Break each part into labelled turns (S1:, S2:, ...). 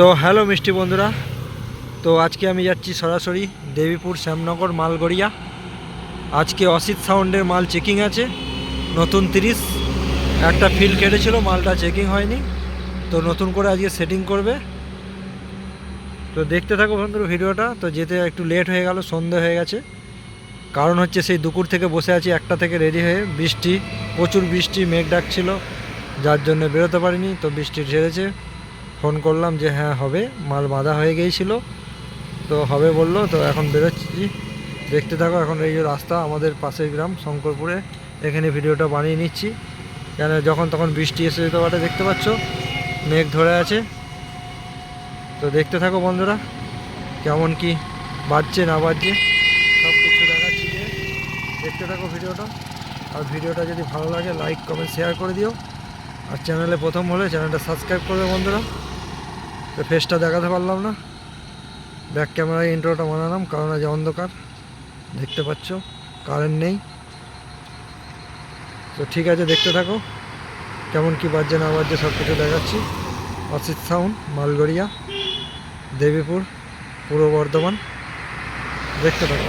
S1: তো হ্যালো মিষ্টি বন্ধুরা, তো আজকে আমি যাচ্ছি সরাসরি দেবীপুর শ্যামনগর মালগড়িয়া। আজকে অসিত সাউন্ডের মাল চেকিং আছে, নতুন তিরিশ, একটা ফিল কেটেছিল, মালটা চেকিং হয়নি, তো নতুন করে আজকে সেটিং করবে। তো দেখতে থাকো বন্ধুরা ভিডিওটা, তো যেতে একটু লেট হয়ে গেল, সন্ধে হয়ে গেছে। কারণ হচ্ছে সেই দুপুর থেকে বসে আছি, একটা থেকে রেডি হয়ে, বৃষ্টি, প্রচুর বৃষ্টি, মেঘ ডাকছিল, যার জন্য বেরোতে পারিনি, তো বৃষ্টি ঝেড়েছে। ফোন করলাম যে হ্যাঁ হবে। মাল বাঁধা হয়ে গিয়েছিল। তো হবে বলল, তো এখন বেরোচ্ছি। দেখতে থাকো, এখন এই যে রাস্তা আমাদের পাশের গ্রাম, শঙ্করপুরে। এখানে ভিডিওটা বানিয়ে নিচ্ছি। কেন, যখন তখন বৃষ্টি এসে যেতে পারে, দেখতে পাচ্ছ? মেঘ ধরে আছে। তো দেখতে থাকো বন্ধুরা, কেমন কি বাজছে, না বাজছে সব কিছু দেখাচ্ছি দেখতে থাকো ভিডিওটা। আর ভিডিওটা যদি ভালো লাগে, লাইক, কমেন্ট, শেয়ার করে দিও। আর চ্যানেলে প্রথম হলে চ্যানেলটা সাবস্ক্রাইব করবে বন্ধুরা। তো ফেসটা দেখাতে পারলাম না। ব্যাক ক্যামেরায় ইন্ট্রোটা বানালাম, কারণ আজ অন্ধকার। দেখতে পাচ্ছ কারেন্ট নেই। তো ঠিক আছে, দেখতে থাকো। কেমন কি বাজছে, না বাজছে সব কিছু দেখাচ্ছি। অসিত সাউন্ড, মালগড়িয়া, দেবীপুর, পূর্ব বর্ধমান। দেখতে থাকো।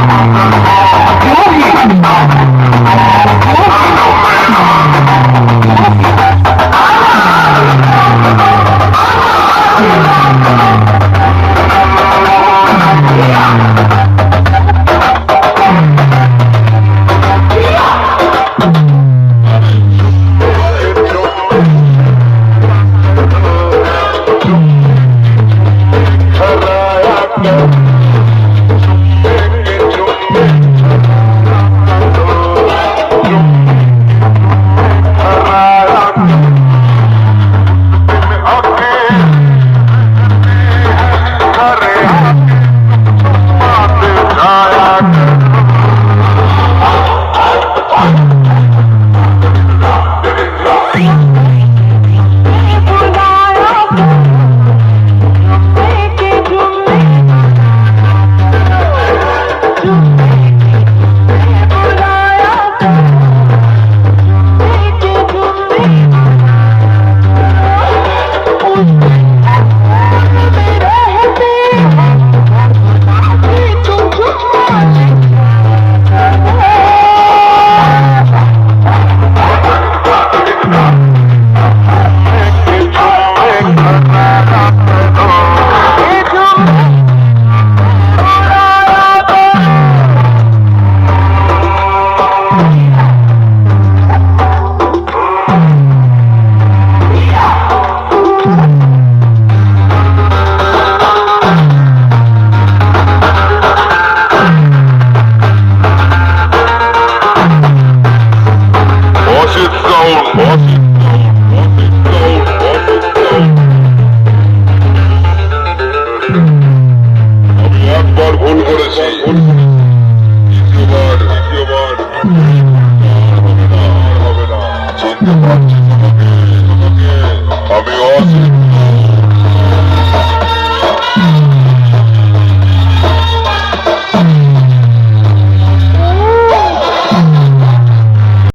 S2: Oh, my God.